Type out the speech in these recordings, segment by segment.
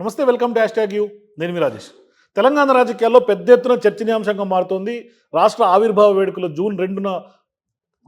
నమస్తే welcome to hash tag you. నేను మీ రాజేష్. తెలంగాణ రాజకీయాల్లో పెద్ద ఎత్తున చర్చనీయాంశంగా మారుతోంది. రాష్ట్ర ఆవిర్భావ వేడుకలు జూన్ రెండున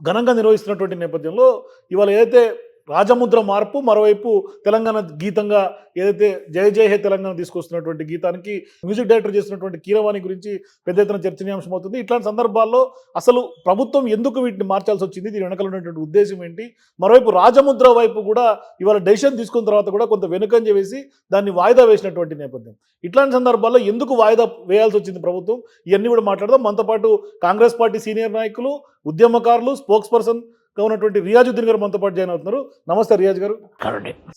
ఘనంగా నిర్వహిస్తున్నటువంటి నేపథ్యంలో ఇవాళ ఏదైతే రాజముద్ర మార్పు మరోవైపు తెలంగాణ గీతంగా ఏదైతే జయ జయ హే తెలంగాణ తీసుకొస్తున్నటువంటి గీతానికి మ్యూజిక్ డైరెక్టర్ చేసినటువంటి కీరవాణి గురించి పెద్ద ఎత్తున చర్చనీయాంశం అవుతుంది. ఇట్లాంటి సందర్భాల్లో అసలు ప్రభుత్వం ఎందుకు వీటిని మార్చాల్సి వచ్చింది? దీని వెనకాల ఉన్నటువంటి ఉద్దేశం ఏంటి? మరోవైపు రాజముద్ర వైపు కూడా ఇవాళ డెసిషన్ తీసుకున్న తర్వాత కూడా కొంత వెనుకంజ వేసి దాన్ని వాయిదా వేసినటువంటి నేపథ్యం. ఇట్లాంటి సందర్భాల్లో ఎందుకు వాయిదా వేయాల్సి వచ్చింది ప్రభుత్వం? ఇవన్నీ కూడా మాట్లాడదాం. మనతో పాటు కాంగ్రెస్ పార్టీ సీనియర్ నాయకులు ఉద్యమకారులు స్పోక్స్ పర్సన్ ఉన్నటువంటి రియాజుద్దీన్ గారు మనతో పాటు జాయిన్ అవుతున్నారు. నమస్తే రియాజ్ గారు.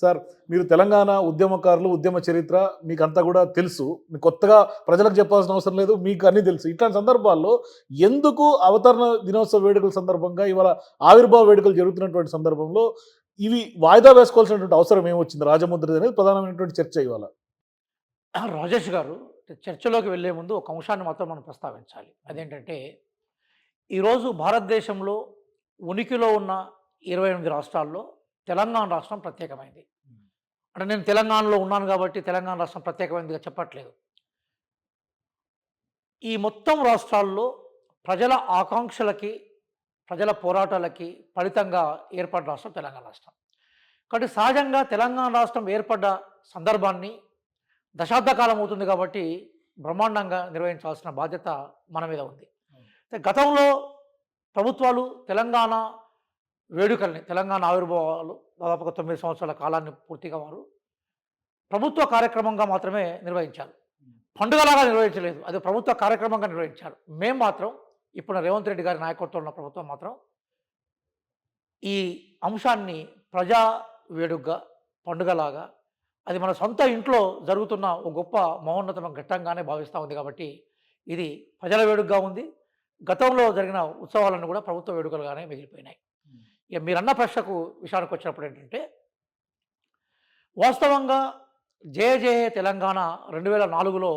సార్ మీరు తెలంగాణ ఉద్యమకారులు ఉద్యమ చరిత్ర మీకు అంతా కూడా తెలుసు. మీకు కొత్తగా ప్రజలకు చెప్పాల్సిన అవసరం లేదు మీకు అన్నీ తెలుసు. ఇట్లాంటి సందర్భాల్లో ఎందుకు అవతరణ దినోత్సవ వేడుకల సందర్భంగా ఇవాళ ఆవిర్భావ వేడుకలు జరుగుతున్నటువంటి సందర్భంలో ఇవి వాయిదా వేసుకోవాల్సినటువంటి అవసరం ఏమొచ్చింది? రాజముద్ర అనేది ప్రధానమైనటువంటి చర్చ ఇవాళ. రాజేష్ గారు చర్చలోకి వెళ్ళే ముందు ఒక అంశాన్ని మాత్రం మనం ప్రస్తావించాలి. అదేంటంటే ఈరోజు భారతదేశంలో ఉనికిలో ఉన్న ఇరవై ఎనిమిది రాష్ట్రాల్లో తెలంగాణ రాష్ట్రం ప్రత్యేకమైంది. అంటే నేను తెలంగాణలో ఉన్నాను కాబట్టి తెలంగాణ రాష్ట్రం ప్రత్యేకమైనదిగా చెప్పట్లేదు. ఈ మొత్తం రాష్ట్రాల్లో ప్రజల ఆకాంక్షలకి ప్రజల పోరాటాలకి ఫలితంగా ఏర్పడ్డ రాష్ట్రం తెలంగాణ రాష్ట్రం. కాబట్టి సహజంగా తెలంగాణ రాష్ట్రం ఏర్పడ్డ సందర్భాన్ని దశాబ్ద కాలం అవుతుంది కాబట్టి బ్రహ్మాండంగా నిర్వహించాల్సిన బాధ్యత మన మీద ఉంది. గతంలో ప్రభుత్వాలు తెలంగాణ వేడుకల్ని తెలంగాణ ఆవిర్భావాలు దాదాపుగా తొమ్మిది సంవత్సరాల కాలాన్ని పూర్తిగా వారు ప్రభుత్వ కార్యక్రమంగా మాత్రమే నిర్వహించారు. పండుగలాగా నిర్వహించలేదు. అది ప్రభుత్వ కార్యక్రమంగా నిర్వహించారు. మేము మాత్రం ఇప్పుడు రేవంత్ రెడ్డి గారి నాయకత్వంలో ఉన్న ప్రభుత్వం మాత్రం ఈ అంశాన్ని ప్రజా వేడుగ్గా పండుగలాగా అది మన సొంత ఇంట్లో జరుగుతున్న ఒక గొప్ప మహోన్నతమైన ఘట్టంగానే భావిస్తూ ఉంది కాబట్టి ఇది ప్రజల వేడుగ్గా ఉంది. గతంలో జరిగిన ఉత్సవాలను కూడా ప్రభుత్వ వేడుకలుగానే మిగిలిపోయినాయి. ఇక మీరన్న ప్రశ్నకు విషయానికి వచ్చినప్పుడు ఏంటంటే వాస్తవంగా జయ జయ తెలంగాణ రెండు వేల నాలుగులో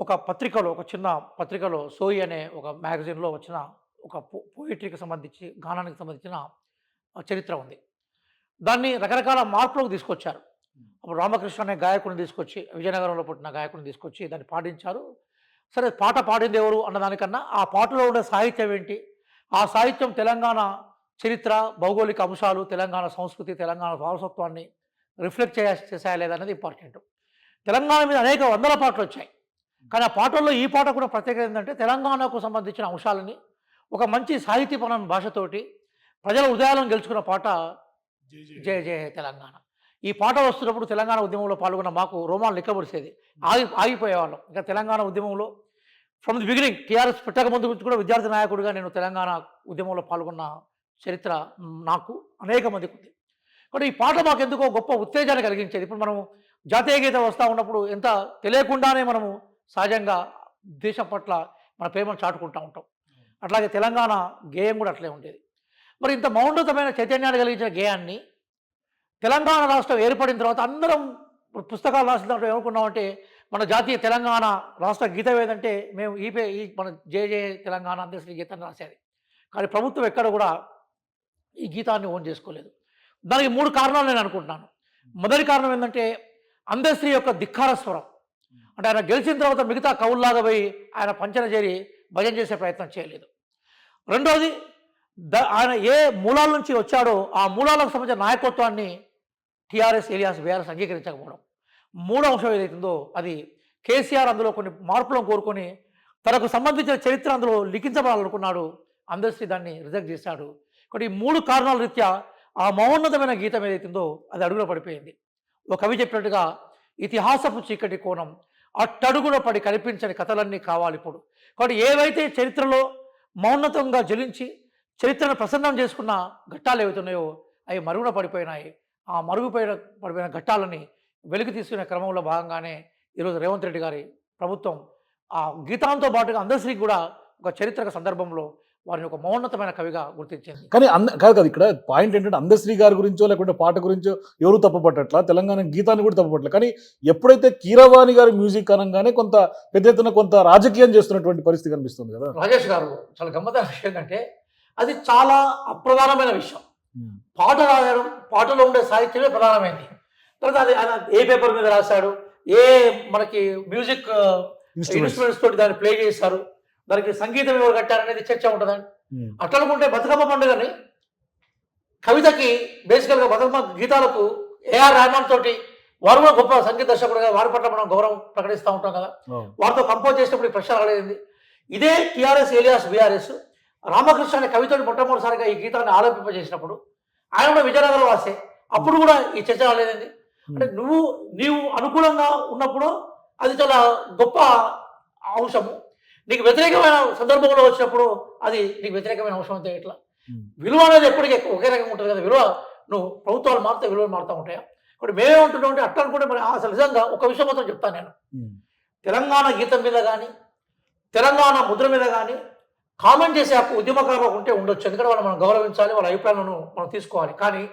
ఒక పత్రికలో ఒక చిన్న పత్రికలో సోయి అనే ఒక మ్యాగజైన్లో వచ్చిన ఒక పోయిటరీకి సంబంధించి గానానికి సంబంధించిన చరిత్ర ఉంది. దాన్ని రకరకాల మార్పులకు తీసుకొచ్చారు. అప్పుడు రామకృష్ణ అనే గాయకుడిని తీసుకొచ్చి విజయనగరంలో పుట్టిన గాయకుడిని తీసుకొచ్చి దాన్ని పాటించారు సరే పాట పాడింది ఎవరు అన్నదానికన్నా ఆ పాటలో ఉండే సాహిత్యం ఏంటి? ఆ సాహిత్యం తెలంగాణ చరిత్ర భౌగోళిక అంశాలు తెలంగాణ సంస్కృతి తెలంగాణ వారసత్వాన్ని రిఫ్లెక్ట్ చేయ చేసాయా లేదనేది ఇంపార్టెంట్. తెలంగాణ మీద అనేక వందల పాటలు వచ్చాయి. కానీ ఆ పాటల్లో ఈ పాట కూడా ప్రత్యేకత ఏంటంటే తెలంగాణకు సంబంధించిన అంశాలని ఒక మంచి సాహిత్యపరమైన భాషతోటి ప్రజల హృదయాలను గెలుచుకున్న పాట జయ జయ తెలంగాణ. ఈ పాట వస్తున్నప్పుడు తెలంగాణ ఉద్యమంలో పాల్గొన్న మాకు రోమాలు లెక్కబడిసేది ఆగి ఆగిపోయేవాళ్ళం. ఇంకా తెలంగాణ ఉద్యమంలో ఫ్రమ్ ది బిగినింగ్ టీఆర్ఎస్ పెట్టక ముందు కూడా విద్యార్థి నాయకుడిగా నేను తెలంగాణ ఉద్యమంలో పాల్గొన్న చరిత్ర నాకు అనేక మందికి ఉంది. కాబట్టి ఈ పాట మాకు ఎందుకో గొప్ప ఉత్తేజాన్ని కలిగించేది. ఇప్పుడు మనం జాతీయ గీతం వస్తూ ఉన్నప్పుడు ఎంత తెలియకుండానే మనము సహజంగా దేశం పట్ల మన ప్రేమను చాటుకుంటూ ఉంటాం. అట్లాగే తెలంగాణ గేయం కూడా అట్లే ఉండేది. మరి ఇంత మౌనతమైన చైతన్యాన్ని కలిగించిన గేయాన్ని తెలంగాణ రాష్ట్రం ఏర్పడిన తర్వాత అందరం పుస్తకాలు రాసిన తర్వాత ఏమనుకున్నామంటే మన జాతీయ తెలంగాణ రాష్ట్ర గీతం ఏదంటే మేము ఈపే ఈ మన జేజే తెలంగాణ అందరి గీతాన్ని రాసేది. కానీ ప్రభుత్వం ఎక్కడ కూడా ఈ గీతాన్ని ఓన్ చేసుకోలేదు. దానికి మూడు కారణాలు నేను అనుకుంటున్నాను. మొదటి కారణం ఏంటంటే అందశ్రీ యొక్క ధిక్కార స్వరం. అంటే ఆయన గెలిచిన తర్వాత మిగతా కవుల్లాగా పోయి ఆయన పంచన చేరి భజన చేసే ప్రయత్నం చేయలేదు. రెండవది ద ఆయన ఏ మూలాల నుంచి వచ్చాడో ఆ మూలాలకు సంబంధించిన నాయకత్వాన్ని టీఆర్ఎస్ ఏలియాస్ బీఆర్ఎస్ అంగీకరించకపోవడం. మూడో అంశం ఏదైతుందో అది కేసీఆర్ అందులో కొన్ని మార్పులను కోరుకొని తనకు సంబంధించిన చరిత్ర అందులో లిఖించబడాలనుకున్నాడు. అందరిశ్రీ దాన్ని రిజెక్ట్ చేశాడు. కాబట్టి ఈ మూడు కారణాల రీత్యా ఆ మౌన్నతమైన గీతం ఏదైతుందో అది అడుగులో పడిపోయింది. ఒక కవి చెప్పినట్టుగా ఇతిహాసపు చీకటి కోణం అట్టడుగున పడి కనిపించని కథలన్నీ కావాలి ఇప్పుడు. కాబట్టి ఏవైతే చరిత్రలో మౌన్నతంగా జలించి చరిత్రను ప్రసన్నం చేసుకున్న ఘట్టాలు ఏవైతున్నాయో అవి మరుగున పడిపోయినాయి. ఆ మరుగుపోయిన పడిపోయిన ఘట్టాలని వెలికి తీసుకునే క్రమంలో భాగంగానే ఈరోజు రేవంత్ రెడ్డి గారి ప్రభుత్వం ఆ గీతాంతో పాటుగా అందశ్రీకి కూడా ఒక చరిత్రక సందర్భంలో వారిని ఒక మౌన్నతమైన కవిగా గుర్తించింది. కానీ అంద కాదు కాదు ఇక్కడ పాయింట్ ఏంటంటే అందశ్రీ గారి గురించో లేకుంటే పాట గురించో ఎవరు తప్పపట్టట్లా? తెలంగాణ గీతాన్ని కూడా తప్పపట్ల కానీ ఎప్పుడైతే కీరవాణి గారి మ్యూజిక్ అనగానే కొంత పెద్ద ఎత్తున కొంత రాజకీయం చేస్తున్నటువంటి పరిస్థితి కనిపిస్తుంది కదా? రాజేష్ గారు చాలా గమ్మత్తైన విషయం ఏంటంటే అది చాలా అప్రధానమైన విషయం. పాట రాయడం పాటలో ఉండే సాహిత్యమే ప్రధానమైంది. తర్వాత అది ఆయన ఏ పేపర్ మీద రాశాడు? ఏ మనకి మ్యూజిక్ ఇన్స్ట్రుమెంట్స్ తోటి దాన్ని ప్లే చేశారు? దానికి సంగీతం ఎవరు కట్టారనేది చర్చ ఉంటుందండి అట్లా అనుకుంటే బతుకమ్మ పండుగని కవితకి బేసికల్గా బతుకమ్మ గీతాలకు ఏఆర్ రెహమాన్ తోటి వారు కూడా గొప్ప సంగీత దర్శకుడుగా వారి పట్ల మనం గౌరవం ప్రకటిస్తూ ఉంటాం కదా. వారితో కంపోజ్ చేసినప్పుడు ఈ ప్రశ్న రాలేదు ఇదే టిఆర్ఎస్ ఏలియాస్ బీఆర్ఎస్ రామకృష్ణ అనే కవితోటి మొట్టమొదటిసారిగా ఈ గీతాన్ని ఆలోపింపజేసినప్పుడు ఆయన కూడా విజయనగరం వాసే. అప్పుడు కూడా ఈ చర్చ రాలేదండి. అంటే నువ్వు నీవు అనుకూలంగా ఉన్నప్పుడు అది చాలా గొప్ప అంశము. నీకు వ్యతిరేకమైన సందర్భంలో వచ్చినప్పుడు అది నీకు వ్యతిరేకమైన అంశం అంతే ఇట్లా విలువ అనేది ఎప్పటికీ ఒకే రకంగా ఉంటుంది కదా. విలువ నువ్వు ప్రభుత్వాలు మారితే విలువలు మారుతూ ఉంటాయా? ఇప్పుడు మేమే ఉంటున్నాం అంటే అట్లా అనుకుంటే మరి అసలు నిజంగా ఒక విషయం మాత్రం చెప్తాను నేను. తెలంగాణ గీతం మీద కానీ తెలంగాణ ముద్ర మీద కానీ కామెంట్ చేసే హక్కు ఉద్యమకారులకు ఉంటే ఉండొచ్చు. ఎందుకంటే వాళ్ళు మనం గౌరవించాలి వాళ్ళ అభిప్రాయాలను మనం తీసుకోవాలి. కానీ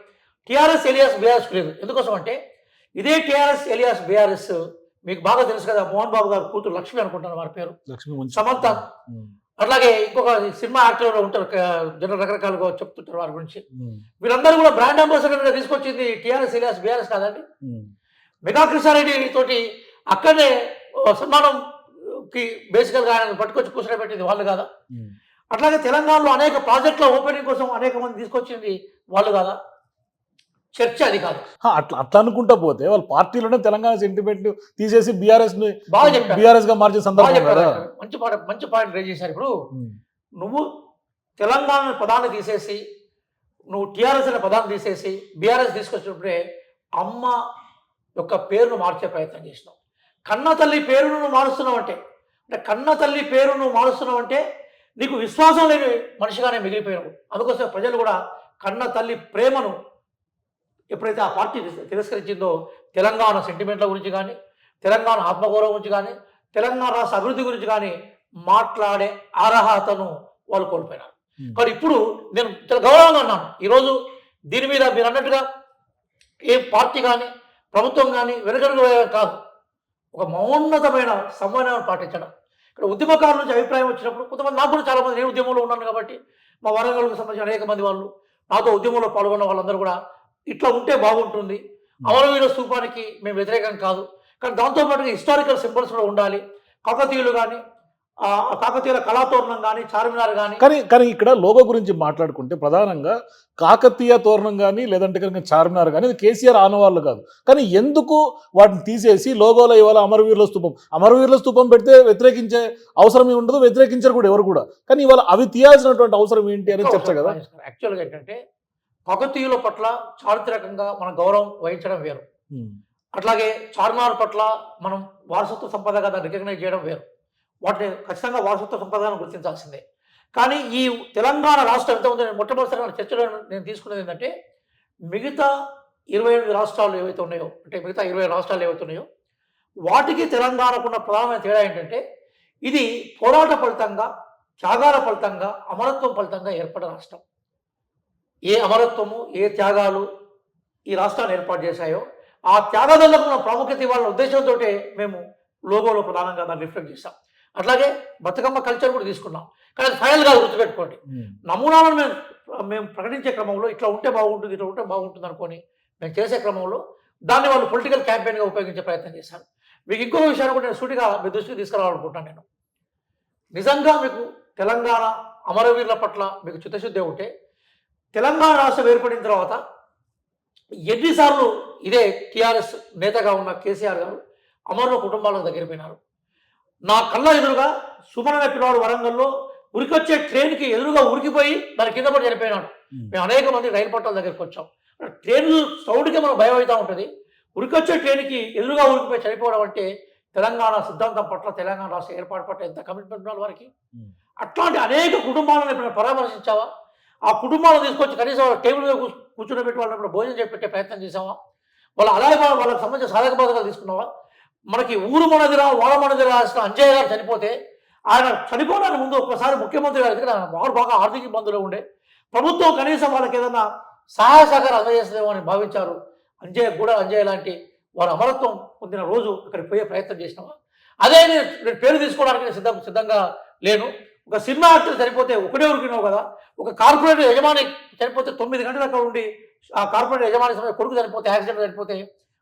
టీఆర్ఎస్ ఎలియాస్ బీఆర్ఎస్ లేదు. ఎందుకోసం అంటే ఇదే టీఆర్ఎస్ ఎలియాస్ బీఆర్ఎస్ మీకు బాగా తెలుసు కదా మోహన్ బాబు గారు కూతురు లక్ష్మి అనుకుంటాను వారి పేరు. లక్ష్మి సమంత. అట్లాగే ఇంకొక సినిమా యాక్టర్లు ఉంటారు క- జనం రకరకాలుగా చెప్తుంటారు వారి గురించి. వీళ్ళందరూ కూడా బ్రాండ్ అంబాసిడర్గా తీసుకొచ్చింది టీఆర్ఎస్ ఎలియాస్ బీఆర్ఎస్ కాదండి. మెగా కృష్ణారెడ్డి తోటి అక్కడనే ఓ సన్మానంకి బేసికల్గా ఆయన పట్టుకొచ్చి కూర్చోబెట్టింది వాళ్ళు కాదా? అట్లాగే తెలంగాణలో అనేక ప్రాజెక్టుల ఓపెనింగ్ కోసం అనేక మంది తీసుకొచ్చింది వాళ్ళు కాదా? చర్చ అది కాదు. అట్లా అట్లా అనుకుంటా పోతే వాళ్ళ పార్టీలోనే తెలంగాణ సెంటిమెంట్ తీసేసి బీఆర్ఎస్ని బాగా బీఆర్ఎస్గా మార్చే సందర్భం. మంచి పాట మంచి పాయింట్ రేజ్ చేశారు. ఇప్పుడు. నువ్వు తెలంగాణ పదాన్ని తీసేసి నువ్వు టీఆర్ఎస్ అనే పదాన్ని తీసేసి బీఆర్ఎస్ తీసుకొచ్చినప్పుడే అమ్మ యొక్క పేరును మార్చే ప్రయత్నం చేసినావు. కన్న తల్లి పేరును మారుస్తున్నావు అంటే అంటే కన్న తల్లి పేరు నువ్వు మారుస్తున్నావు అంటే నీకు విశ్వాసం లేని మనిషిగానే మిగిలిపోయినావు. అందుకోసం ప్రజలు కూడా కన్న తల్లి ప్రేమను ఎప్పుడైతే ఆ పార్టీ తిరస్- తిరస్కరించిందో తెలంగాణ సెంటిమెంట్ల గురించి కానీ తెలంగాణ ఆత్మగౌరవం గురించి కానీ తెలంగాణ రాష్ట్ర అభివృద్ధి గురించి కానీ మాట్లాడే అర్హతను వాళ్ళు కోల్పోయినారు. కానీ ఇప్పుడు నేను చాలా గౌరవంగా అన్నాను ఈరోజు దీని మీద మీరు అన్నట్టుగా ఏ పార్టీ కానీ ప్రభుత్వం కానీ వెనకడుగు కాదు. ఒక మౌన్నతమైన సమన్వయం పాటించడం. ఇక్కడ ఉద్యమకారుల నుంచి అభిప్రాయం వచ్చినప్పుడు కొంతమంది నాకు కూడా చాలా మంది నేను ఉద్యమంలో ఉన్నాను కాబట్టి మా వరంగల్కి సంబంధించిన అనేక మంది వాళ్ళు నాతో ఉద్యమంలో పాల్గొన్న వాళ్ళందరూ కూడా ఇట్లా ఉంటే బాగుంటుంది. అమరవీర స్థూపానికి మేము వ్యతిరేకం కాదు. కానీ దాంతోపాటుగా హిస్టారికల్ సింబల్స్ కూడా ఉండాలి. కాకతీయులు కానీ కాకతీయుల కళాతోరణం కానీ చార్మినార్ కానీ కానీ కానీ ఇక్కడ లోగో గురించి మాట్లాడుకుంటే ప్రధానంగా కాకతీయ తోరణం కానీ లేదంటే కనుక చార్మినార్ కానీ ఇది కేసీఆర్ ఆనవాళ్ళు కాదు. కానీ ఎందుకు వాటిని తీసేసి లోగోలో ఇవాళ అమరవీరుల స్థూపం? అమరవీరుల స్థూపం పెడితే వ్యతిరేకించే అవసరం ఏమి ఉండదు వ్యతిరేకించరు కూడా ఎవరు కూడా. కానీ ఇవాళ అవి తీయాల్సినటువంటి అవసరం ఏంటి అనేది చర్చ కదా? యాక్చువల్గా ఏంటంటే కాకతీయుల పట్ల చారిత్రకంగా మన గౌరవం వహించడం వేరు. అట్లాగే చార్మినార్ పట్ల మనం వారసత్వ సంపదగా రికగ్నైజ్ చేయడం వేరు. వాటిని ఖచ్చితంగా వారసత్వ సంపదగా గుర్తించాల్సిందే. కానీ ఈ తెలంగాణ రాష్ట్రం ఎంత ఉందో నేను మొట్టమొదటిసారి నా చర్చలో నేను తీసుకునేది ఏంటంటే మిగతా ఇరవై ఎనిమిది రాష్ట్రాలు ఏవైతే ఉన్నాయో అంటే మిగతా ఇరవై రాష్ట్రాలు ఏవైతే ఉన్నాయో వాటికి తెలంగాణకున్న ప్రధానమైన తేడా ఏంటంటే ఇది పోరాట ఫలితంగా త్యాగాల ఫలితంగా అమరత్వం ఫలితంగా ఏర్పడిన రాష్ట్రం. ఏ అమరత్వము ఏ త్యాగాలు ఈ రాష్ట్రాన్ని ఏర్పాటు చేశాయో ఆ త్యాగదలకు ఉన్న ప్రాముఖ్యత ఇవ్వాలన్న ఉద్దేశంతో మేము లోగోలో ప్రధానంగా దాన్ని రిఫ్లెక్ట్ చేస్తాం అట్లాగే బతుకమ్మ కల్చర్ కూడా తీసుకున్నాం. కానీ అది ఫైనల్ కాదు గుర్తుపెట్టుకోండి. నమూనాలను మేము మేము ప్రకటించే క్రమంలో ఇట్లా ఉంటే బాగుంటుంది ఇట్లా ఉంటే బాగుంటుంది అనుకొని మేము చేసే క్రమంలో దాన్ని వాళ్ళు పొలిటికల్ క్యాంపెయిన్గా ఉపయోగించే ప్రయత్నం చేశారు. మీకు ఇంకొక విషయాన్ని కూడా నేను సూటిగా మీ దృష్టికి తీసుకురావాలనుకుంటున్నాను నేను. నిజంగా మీకు తెలంగాణ అమరవీరుల పట్ల మీకు చిత్తశుద్ధి ఉంటే తెలంగాణ రాష్ట్రం ఏర్పడిన తర్వాత ఎన్నిసార్లు ఇదే టీఆర్ఎస్ నేతగా ఉన్న కేసీఆర్ గారు అమరుల కుటుంబాలకు దగ్గర పోయినారు. నా కళ్ళ ఎదురుగా సుమన్ అనే పిల్లవాడు వరంగల్లో ఉరికొచ్చే ట్రైన్కి ఎదురుగా ఉరికిపోయి దాని కింద పడి చనిపోయినాడు. మేము అనేక మంది రైలు పట్టాల దగ్గరికి వచ్చాం. ట్రైన్ సౌండ్కి మనకు భయం అవుతూ ఉంటుంది. ఉరికొచ్చే ట్రైన్కి ఎదురుగా ఉరికిపోయి చనిపోవడం అంటే తెలంగాణ సిద్ధాంతం పట్ల తెలంగాణ రాష్ట్ర ఏర్పాటు పట్ల ఎంత కమిట్మెంట్ ఉండాలి వారికి. అట్లాంటి అనేక కుటుంబాలను ఇప్పుడు పరామర్శించావా? ఆ కుటుంబాలను తీసుకొచ్చి కనీసం టేబుల్ మీద కూర్చు- కూర్చోబెట్టి వాళ్ళని భోజనం చేసి పెట్టే ప్రయత్నం చేసావా వాళ్ళ అలాగే వాళ్ళ- వాళ్ళకి సంబంధించిన సాధక బాధకాలు తీసుకున్నావా? మనకి ఊరు మనదిరా ఓడ మనదిరా అసలు అంజయ్య గారు చనిపోతే ఆయన చనిపోవడానికి ముందు ఒక్కసారి ముఖ్యమంత్రి గారి దగ్గర వారు బాగా ఆర్థిక ఇబ్బందులు ఉండే. ప్రభుత్వం కనీసం వాళ్ళకి ఏదైనా సహాయ సహకారం అందజేస్తుందేమో అని భావించారు. అంజయ్య కూడా అంజయ్య లాంటి వారు అమరత్వం పొందిన రోజు అక్కడికి పోయే ప్రయత్నం చేసినావా అదే నేను పేరు తీసుకోవడానికి నేను సిద్ధం సిద్ధంగా లేను. ఒక సినిమా యాక్టర్ చనిపోతే ఒకటే ఉరికినావు కదా? ఒక కార్పొరేట్ యజమాని చనిపోతే తొమ్మిది గంటలు అక్కడ ఉండి ఆ కార్పొరేట్ యజమాని సమయం కొడుకు చనిపోతే యాక్సిడెంట్ చనిపోతే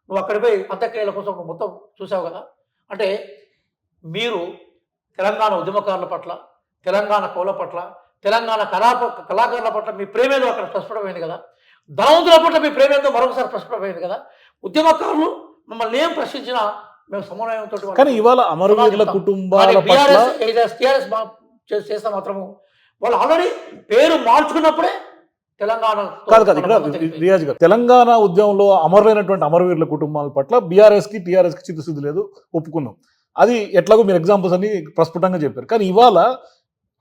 నువ్వు అక్కడ పోయి అంత్యక్రియల కోసం మొత్తం చూసావు కదా? అంటే మీరు తెలంగాణ ఉద్యమకారుల పట్ల తెలంగాణ కౌల పట్ల తెలంగాణ కళా కళాకారుల పట్ల మీ ప్రేమేదో అక్కడ ప్రస్ఫుటమైంది కదా? ధనవంతుల పట్ల మీ ప్రేమేదో మరొకసారి ప్రస్ఫుటమైంది కదా? ఉద్యమకారులు మమ్మల్ని ఏం ప్రశ్నించినా మేము సమన్వయంతో కానీ ఇవాళ అమరవీరుల కుటుంబాల టీఆర్ఎస్ చేస్తే మాత్రము వాళ్ళు ఆల్రెడీ పేరు మార్చుకున్నప్పుడే కాదు కాదు ఇక్కడ రియాజ్ గారు తెలంగాణ ఉద్యమంలో అమరులైనటువంటి అమరవీరుల కుటుంబాల పట్ల బీఆర్ఎస్కి టీఆర్ఎస్కి చిత్తశుద్ధి లేదు ఒప్పుకున్నాం. అది ఎట్లాగో మీరు ఎగ్జాంపుల్స్ అన్ని ప్రస్ఫుటంగా చెప్పారు. కానీ ఇవాళ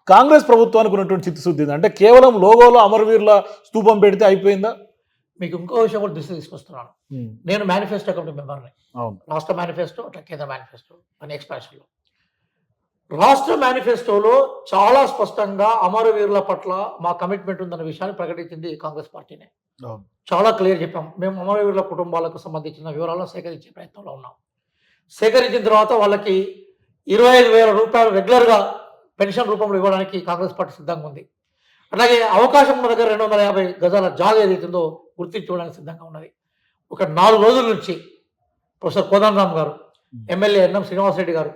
కాంగ్రెస్ ప్రభుత్వానికి ఉన్నటువంటి చిత్తశుద్ధి అంటే కేవలం లోగోలో అమరవీరుల స్తూపం పెడితే అయిపోయిందా? మీకు ఇంకో విషయం కూడా దృష్టి తీసుకొస్తున్నాను. నేను మేనిఫెస్టో కమిటీ మెంబర్ని రాష్ట్ర మేనిఫెస్టో అట్లా కేంద్ర మేనిఫెస్టో అనే ఎక్స్ప్రెషన్లో రాష్ట్ర మేనిఫెస్టోలో చాలా స్పష్టంగా అమరవీరుల పట్ల మా కమిట్మెంట్ ఉందన్న విషయాన్ని ప్రకటించింది కాంగ్రెస్ పార్టీనే. చాలా క్లియర్ చెప్పాం. మేము అమరవీరుల కుటుంబాలకు సంబంధించిన వివరాలను సేకరించే ప్రయత్నంలో ఉన్నాం. సేకరించిన తర్వాత వాళ్ళకి ఇరవై ఐదు వేల రూపాయలు రెగ్యులర్గా పెన్షన్ రూపంలో ఇవ్వడానికి కాంగ్రెస్ పార్టీ సిద్ధంగా ఉంది. అలాగే అవకాశం ఉన్న దగ్గర రెండు వందల యాభై గజాల జాగ ఏదైతుందో గుర్తించుకోవడానికి సిద్ధంగా ఉన్నది. ఒక నాలుగు రోజుల నుంచి ప్రొఫెసర్ కోదండరామ్ గారు ఎమ్మెల్యే ఎన్ఎం శ్రీనివాసరెడ్డి గారు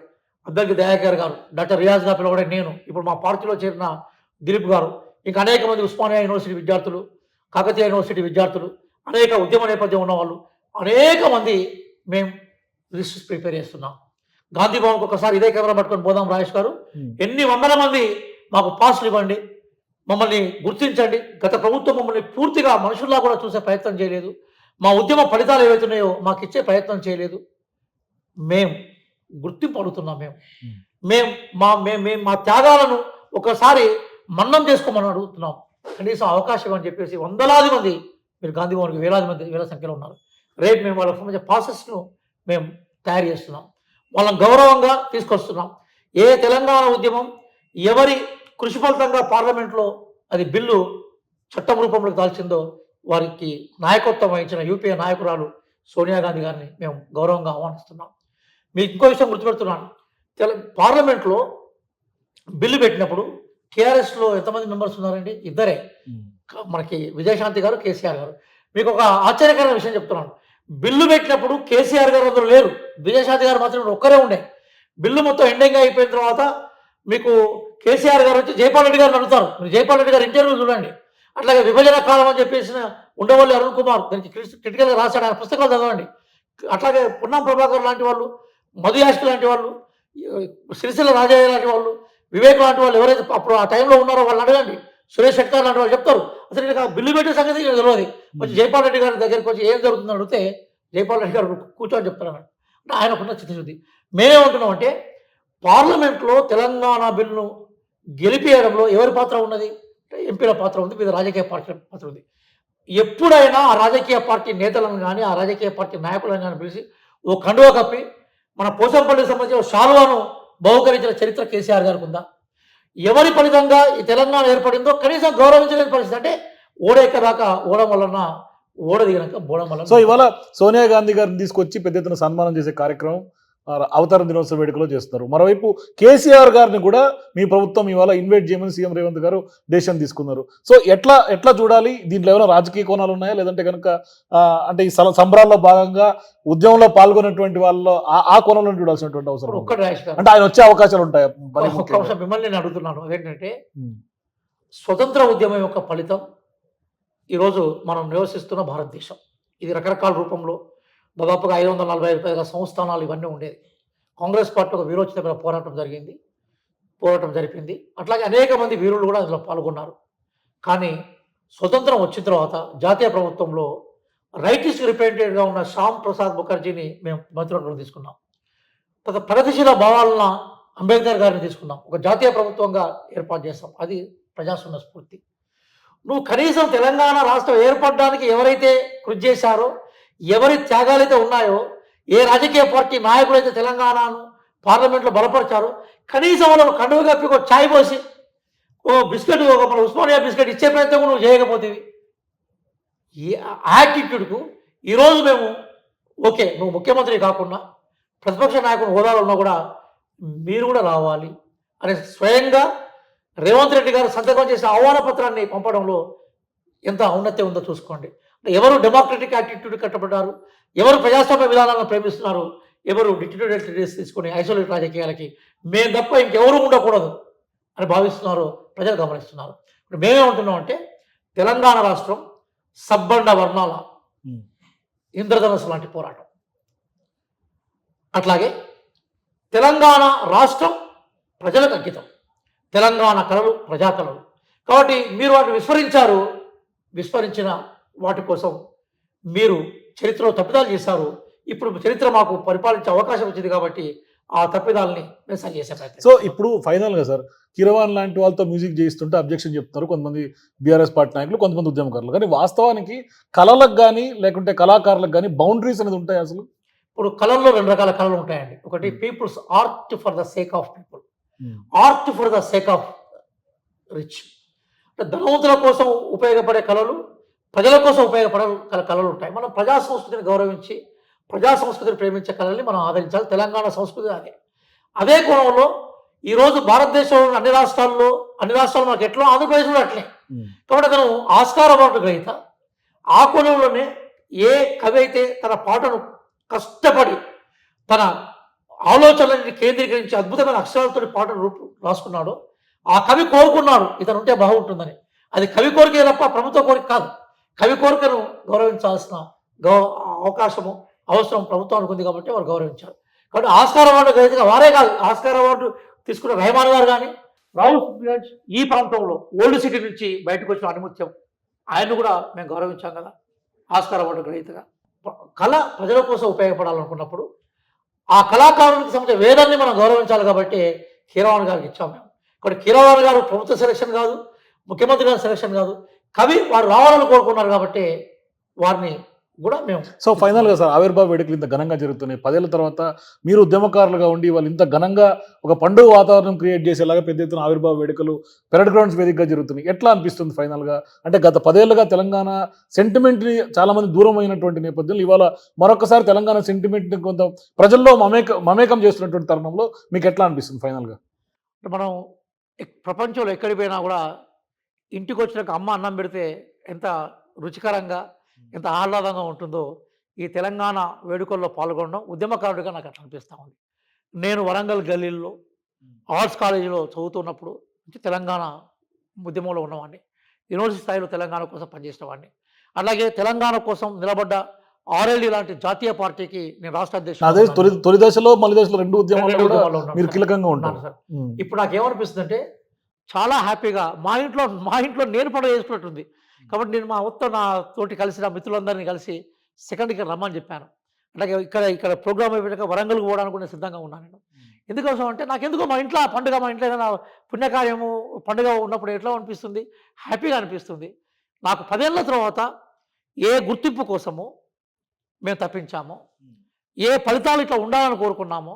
అభ్యర్థి దయాకర్ గారు డాక్టర్ రియాజ్గా పిలవడే నేను ఇప్పుడు మా పార్టీలో చేరిన దిలీప్ గారు ఇంకా అనేక మంది ఉస్మానియా యూనివర్సిటీ విద్యార్థులు కాకతీయ యూనివర్సిటీ విద్యార్థులు అనేక ఉద్యమ నేపథ్యం ఉన్నవాళ్ళు అనేక మంది మేము లిస్ట్ ప్రిపేర్ చేస్తున్నాం గాంధీ భవన్కి ఒకసారి ఇదే కెమెరా పట్టుకొని పోదాం రాజేష్ గారు. ఎన్ని వందల మంది మాకు పాస్లు ఇవ్వండి మమ్మల్ని గుర్తించండి గత ప్రభుత్వం మమ్మల్ని పూర్తిగా మనుషుల్లా కూడా చూసే ప్రయత్నం చేయలేదు మా ఉద్యమ ఫలితాలు ఏవైతున్నాయో మాకు ఇచ్చే ప్రయత్నం చేయలేదు మేం గుర్తింపు అడుగుతున్నాం మేము. మేము మా మేము మేము మా త్యాగాలను ఒకసారి మన్నం చేసుకోమని అడుగుతున్నాం. కనీసం అవకాశం అని చెప్పేసి వందలాది మంది మీరు గాంధీ భవన్కి వేలాది మంది వేల సంఖ్యలో ఉన్నారు. రేపు మేము వాళ్ళకి సంబంధించిన ప్రాసెస్ను మేము తయారు చేస్తున్నాం. వాళ్ళని గౌరవంగా తీసుకొస్తున్నాం. ఏ తెలంగాణ ఉద్యమం ఎవరి కృషి ఫలితంగా పార్లమెంట్లో అది బిల్లు చట్టం రూపంలోకి దాల్చిందో వారికి నాయకత్వం వహించిన యూపీఏ నాయకురాలు సోనియా గాంధీ గారిని మేము గౌరవంగా ఆహ్వానిస్తున్నాం. మీకు ఇంకో విషయం గుర్తుపెడుతున్నాను. తెల పార్లమెంట్లో బిల్లు పెట్టినప్పుడు టీఆర్ఎస్లో ఎంతమంది మెంబర్స్ ఉన్నారండి? ఇద్దరే. మనకి విజయశాంతి గారు కేసీఆర్ గారు. మీకు ఒక ఆశ్చర్యకరమైన విషయం చెప్తున్నాను. బిల్లు పెట్టినప్పుడు కేసీఆర్ గారు అందరూ లేరు. విజయశాంతి గారు మాత్రం ఒక్కరే ఉండే. బిల్లు మొత్తం ఎండింగ్ అయిపోయిన తర్వాత మీకు కేసీఆర్ గారు వచ్చి జైపాల్ రెడ్డి గారిని అడుగుతారు. మీరు జైపాల్ రెడ్డి గారు ఇంటర్వ్యూ చూడండి. అట్లాగే విభజన కాలం అని చెప్పేసిన ఉండవల్లి అరుణ్ కుమార్ దానికి క్రిటికల్గా రాశాడు. ఆయన పుస్తకాలు చదవండి. అట్లాగే పున్నం ప్రభాకర్ లాంటి వాళ్ళు మధు యాష్కి లాంటి వాళ్ళు సిరిసిల్ల రాజయ్య లాంటి వాళ్ళు వివేక్ లాంటి వాళ్ళు ఎవరైతే అప్పుడు ఆ టైంలో ఉన్నారో వాళ్ళని అడగండి. సురేష్ శెట్కర్ లాంటి వాళ్ళు చెప్తారు. అసలు ఇక్కడ బిల్లు పెట్టే సంగతి తెలియదు వచ్చి జైపాల్ రెడ్డి గారి దగ్గరికి వచ్చి ఏం జరుగుతుందో అడిగితే జైపాల్ రెడ్డి గారు కూర్చొని చెప్తారు. అంటే ఆయనకున్న చిత్తశుద్ధి. మేమేమంటున్నాం అంటే పార్లమెంట్లో తెలంగాణ బిల్లును గెలిపేయడంలో ఎవరి పాత్ర ఉన్నది? అంటే ఎంపీల పాత్ర ఉంది మీద రాజకీయ పార్టీ పాత్ర ఉంది. ఎప్పుడైనా ఆ రాజకీయ పార్టీ నేతలను కానీ ఆ రాజకీయ పార్టీ నాయకులను కానీ పిలిచి ఓ కండువ కప్పి మన పోసంపల్లికి సంబంధించిన షాల్వాను శాలువాను బహుకరించిన చరిత్ర కేసీఆర్ గారికి ఉందా? ఎవరి ఫలితంగా ఈ తెలంగాణ ఏర్పడిందో కనీసం గౌరవించలేని పరిస్థితి. అంటే ఓడేక దాకా ఓడం వలన ఓడదిగినాక బోడం వలన సో ఇవాళ సోనియా గాంధీ గారిని తీసుకొచ్చి పెద్ద ఎత్తున సన్మానం చేసే కార్యక్రమం అవతార దినోత్సవ వేడుకలో చేస్తున్నారు. మరోవైపు కేసీఆర్ గారిని కూడా మీ ప్రభుత్వం ఇవాళ ఇన్వైట్ చేయమని సీఎం రేవంత్ గారు డెసిషన్ తీసుకున్నారు. సో ఎట్లా ఎట్లా చూడాలి? దీంట్లో ఏమైనా రాజకీయ కోణాలు ఉన్నాయా? లేదంటే కనుక అంటే ఈ సంబరాల్లో భాగంగా ఉద్యమంలో పాల్గొన్నటువంటి వాళ్ళలో ఆ- కోణంలో చూడాల్సినటువంటి అవసరం అంటే ఆయన వచ్చే అవకాశాలు ఉంటాయి? మిమ్మల్ని నేను అడుగుతున్నాను. అదేంటంటే. స్వతంత్ర ఉద్యమం యొక్క ఫలితం ఈరోజు మనం నివసిస్తున్న భారతదేశం. ఇది రకరకాల రూపంలో దాదాపుగా ఐదు వందల నలభై ఐదు పైగా సంస్థానాలు ఇవన్నీ ఉండేది కాంగ్రెస్ పార్టీ ఒక వీరోచితమైన పోరాటం జరిగింది. పోరాటం జరిపింది. అట్లాగే అనేక మంది వీరులు కూడా అందులో పాల్గొన్నారు. కానీ స్వతంత్రం వచ్చిన తర్వాత జాతీయ ప్రభుత్వంలో రైటిస్ట్ రిప్రజెంటేటివ్గా ఉన్న శ్యామ్ ప్రసాద్ ముఖర్జీని మేము మంత్రివర్గంలో తీసుకున్నాం. తర్వాత ప్రగతిశీల భావాలన అంబేద్కర్ గారిని తీసుకున్నాం. ఒక జాతీయ ప్రభుత్వంగా ఏర్పాటు చేస్తాం అది ప్రజాస్వామ్య స్ఫూర్తి. నువ్వు కనీసం తెలంగాణ రాష్ట్రం ఏర్పడడానికి ఎవరైతే కృషి చేశారో ఎవరి త్యాగాలైతే ఉన్నాయో ఏ రాజకీయ పార్టీ నాయకులైతే తెలంగాణను పార్లమెంట్లో బలపరిచారో కనీసం వాళ్ళకు కండువ కప్పి ఒక ఛాయ్ పోసి ఓ బిస్కెట్ ఒక మన ఉస్మానియా బిస్కెట్ ఇచ్చే ప్రయత్నం కూడా నువ్వు చేయకపోతేవి ఈ యాటిట్యూడ్కు ఈరోజు మేము ఓకే నువ్వు ముఖ్యమంత్రి కాకుండా ప్రతిపక్ష నాయకుడు హోదాలో ఉన్నా కూడా మీరు కూడా రావాలి. అని స్వయంగా రేవంత్ రెడ్డి గారు సంతకం చేసిన ఆహ్వాన పత్రాన్ని పంపడంలో ఎంత ఔన్నత్యం ఉందో చూసుకోండి. ఎవరు డెమోక్రటిక్ యాటిట్యూడ్ కట్టబడ్డారు? ఎవరు ప్రజాస్వామ్య విధానాలను ప్రేమిస్తున్నారు? ఎవరు డిక్టేటరీస్ తీసుకుని ఐసోలేట్ రాజకీయాలకి? మేము తప్ప ఇంకెవరు ఉండకూడదు అని భావిస్తున్నారు ప్రజలు గమనిస్తున్నారు. ఇప్పుడు మేమేమంటున్నాం అంటే తెలంగాణ రాష్ట్రం సబ్బండ వర్ణాల. ఇంద్రధనస్సు లాంటి పోరాటం. అట్లాగే తెలంగాణ రాష్ట్రం ప్రజలకు అంకితం. తెలంగాణ కళలు ప్రజా కళలు కాబట్టి మీరు వాటిని విస్మరించారు విస్మరించిన వాటి కోసం మీరు చరిత్రలో తప్పిదాలు చేశారు. ఇప్పుడు చరిత్ర మాకు పరిపాలించే అవకాశం వచ్చింది కాబట్టి ఆ తప్పిదాలని మేము సరి చేసే ప్రయత్నం సో ఇప్పుడు ఫైనల్గా సార్ కిరవాన్ లాంటి వాళ్ళతో మ్యూజిక్ చేయిస్తుంటే అబ్జెక్షన్ చెప్తున్నారు కొంతమంది బీఆర్ఎస్ పార్టీ నాయకులు కొంతమంది ఉద్యమకారులు. కానీ వాస్తవానికి కళలకు కానీ లేకుంటే కళాకారులకు కానీ బౌండరీస్ అనేది ఉంటాయి అసలు? ఇప్పుడు కళల్లో రెండు రకాల కళలు ఉంటాయండి. ఒకటి people's art for the sake of people. Art for the sake of rich. అంటే ధనవంతుల కోసం ఉపయోగపడే కళలు ప్రజల కోసం ఉపయోగపడే కల- కళలు ఉంటాయి. మనం ప్రజా సంస్కృతిని గౌరవించి ప్రజా సంస్కృతిని ప్రేమించే కళల్ని మనం ఆదరించాలి. తెలంగాణ సంస్కృతి అదే. అదే కోణంలో ఈరోజు భారతదేశంలో అన్ని రాష్ట్రాల్లో అన్ని రాష్ట్రాల్లో మనకి ఎట్లా ఆంధ్రప్రదేశ్ కూడా అట్లే. కాబట్టి అతను ఆస్కార్ అవార్డు గ్రహీత. ఆ కోణంలోనే ఏ కవి అయితే తన పాటను కష్టపడి తన ఆలోచనలని కేంద్రీకరించి అద్భుతమైన అక్షరాలతో పాటను రూపు రాసుకున్నాడో ఆ కవి కోరుకున్నాడు ఇతను ఉంటే బాగుంటుందని. అది కవి కోరికే తప్ప ప్రభుత్వ కోరిక కాదు. కవి కోరికను గౌరవించాల్సిన గౌ అవకాశము అవసరం ప్రభుత్వానికి ఉంది కాబట్టి వారు గౌరవించారు. కాబట్టి ఆస్కార్ అవార్డు గ్రహీతగా వారే కాదు ఆస్కార్ అవార్డు తీసుకున్న రెహమాన్ గారు కానీ రాహుల్ ఈ ప్రాంతంలో ఓల్డ్ సిటీ నుంచి బయటకు వచ్చిన అనుమత్యం ఆయన్ను కూడా మేము గౌరవించాం కదా. ఆస్కార్ అవార్డు గ్రహీతగా. కళ ప్రజల కోసం ఉపయోగపడాలనుకున్నప్పుడు ఆ కళాకారునికి సంబంధించిన వేదాన్ని మనం గౌరవించాలి కాబట్టి కీరవాణి గారికి ఇచ్చాం మేము. ఇక్కడ కీరవాణి గారు ప్రభుత్వ సెలక్షన్ కాదు ముఖ్యమంత్రి గారి సెలక్షన్ కాదు కవి వారు రావాలని కోరుకున్నారు కాబట్టి వారిని కూడా మేము సో ఫైనల్గా సార్ ఆవిర్భావ వేడుకలు ఇంత ఘనంగా జరుగుతున్నాయి. పదేళ్ళ తర్వాత మీరు ఉద్యమకారులుగా ఉండి వాళ్ళు ఇంత ఘనంగా ఒక పండుగ వాతావరణం క్రియేట్ చేసేలాగా పెద్ద ఎత్తున ఆవిర్భావ వేడుకలు పెరడ్ గ్రౌండ్స్ వేదికగా జరుగుతున్నాయి. ఎట్లా అనిపిస్తుంది ఫైనల్గా అంటే గత పదేళ్ళుగా తెలంగాణ సెంటిమెంట్ని చాలా మంది దూరం అయినటువంటి నేపథ్యంలో ఇవాళ మరొకసారి తెలంగాణ సెంటిమెంట్ని కొంత ప్రజల్లో మమేక మమేకం చేస్తున్నటువంటి తరుణంలో మీకు ఎట్లా అనిపిస్తుంది ఫైనల్గా అంటే మనం ప్రపంచంలో ఎక్కడికి పోయినా కూడా ఇంటికి వచ్చినాక అమ్మ అన్నం పెడితే ఎంత రుచికరంగా ఎంత ఆహ్లాదంగా ఉంటుందో ఈ తెలంగాణ వేడుకల్లో పాల్గొనడం ఉద్యమకారుడిగా నాకు అట్లా అనిపిస్తూ ఉంది. నేను వరంగల్ గల్లీల్లో ఆర్ట్స్ కాలేజీలో చదువుతున్నప్పుడు నుంచి తెలంగాణ ఉద్యమంలో ఉన్నవాడిని. యూనివర్సిటీ స్థాయిలో తెలంగాణ కోసం పనిచేసిన వాడిని. అలాగే తెలంగాణ కోసం నిలబడ్డ ఆర్ఎల్డి లాంటి జాతీయ పార్టీకి నేను రాష్ట్ర అదే అధ్యక్షుడు తొలి తొలి దశలో మలి దశలో రెండు మీరు సార్. కీలకంగా సార్. ఇప్పుడు నాకు ఏమనిపిస్తుంది అంటే చాలా హ్యాపీగా మా ఇంట్లో మా ఇంట్లో నేను పండుగ చేసుకున్నట్టుంది కాబట్టి నేను మా మొత్తం నా తోటి కలిసి నా మిత్రులందరినీ కలిసి సెకండ్కి రమ్మని చెప్పాను. అలాగే ఇక్కడ ఇక్కడ ప్రోగ్రామ్ అయిపోయాక వరంగల్కి పోవడానికి కూడా సిద్ధంగా ఉన్నాను నేను. ఎందుకోసం అంటే నాకు ఎందుకో మా ఇంట్లో పండుగ మా ఇంట్లో ఏదైనా పుణ్యకార్యము పండుగ ఉన్నప్పుడు ఎట్లా అనిపిస్తుంది? హ్యాపీగా అనిపిస్తుంది. నాకు పదేళ్ళ తర్వాత ఏ గుర్తింపు కోసము మేము తప్పించామో? ఏ ఫలితాలు ఇట్లా ఉండాలని కోరుకున్నామో?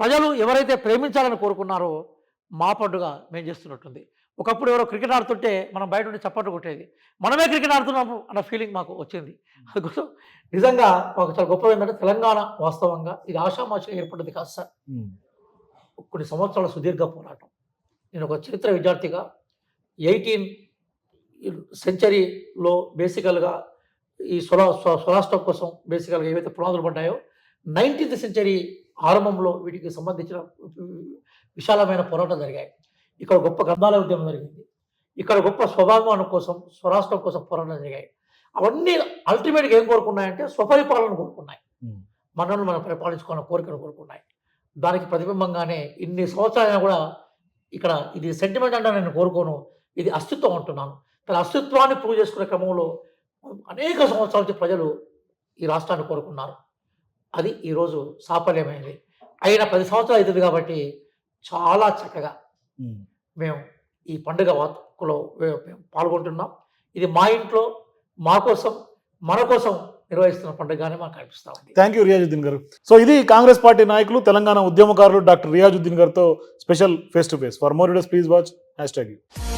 ప్రజలు ఎవరైతే ప్రేమించాలని కోరుకున్నారో మా పండుగ మేము చేస్తున్నట్టుంది. ఒకప్పుడు ఎవరో క్రికెట్ ఆడుతుంటే మనం బయట ఉండి చప్పట్లు కొట్టేది. మనమే క్రికెట్ ఆడుతున్నాము అన్న ఫీలింగ్ మాకు వచ్చింది. అందుకోసం నిజంగా మాకు చాలా గొప్పది ఏంటంటే తెలంగాణ వాస్తవంగా ఇది ఆషామాషిగా ఏర్పడింది కాదు సార్. కొన్ని సంవత్సరాల సుదీర్ఘ పోరాటం. నేను ఒక చరిత్ర విద్యార్థిగా ఎయిటీన్ సెంచరీలో బేసికల్గా ఈ స్వరా స్వ- స్వరాష్ట్రం కోసం బేసికల్గా ఏవైతే పునాదులు పడ్డాయో నైన్టీన్త్ సెంచరీ ఆరంభంలో వీటికి సంబంధించిన విశాలమైన పోరాటాలు జరిగాయి. ఇక్కడ గొప్ప గ్రంథాలయ ఉద్యమం జరిగింది. ఇక్కడ గొప్ప స్వభావానం కోసం స్వరాష్ట్రం కోసం పోరాటాలు జరిగాయి. అవన్నీ అల్టిమేట్గా ఏం కోరుకున్నాయంటే స్వపరిపాలన కోరుకున్నాయి. మనల్ని మనం పరిపాలించుకున్న కోరికను కోరుకున్నాయి. దానికి ప్రతిబింబంగానే ఇన్ని సంవత్సరాలైనా కూడా ఇక్కడ ఇది సెంటిమెంట్ అంటే నేను కోరుకోను. ఇది అస్తిత్వం అంటున్నాను. తన అస్తిత్వాన్ని ప్రూవ్ చేసుకునే క్రమంలో అనేక సంవత్సరాల నుంచి ప్రజలు ఈ రాష్ట్రాన్ని కోరుకున్నారు. అది ఈరోజు సాఫల్యమైనది అయిన పది సంవత్సరాలు అవుతుంది కాబట్టి చాలా చక్కగా. మేము ఈ పండుగ మేము పాల్గొంటున్నాం. ఇది మా ఇంట్లో మా కోసం మన కోసం నిర్వహిస్తున్న పండుగగానే మాకు అనిపిస్తూ ఉంది. థ్యాంక్ యూ రియాజుద్దీన్ గారు. సో ఇది కాంగ్రెస్ పార్టీ నాయకులు తెలంగాణ ఉద్యమకారులు డాక్టర్ రియాజుద్దీన్ గారితో special face to face for more videos please watch hash tag you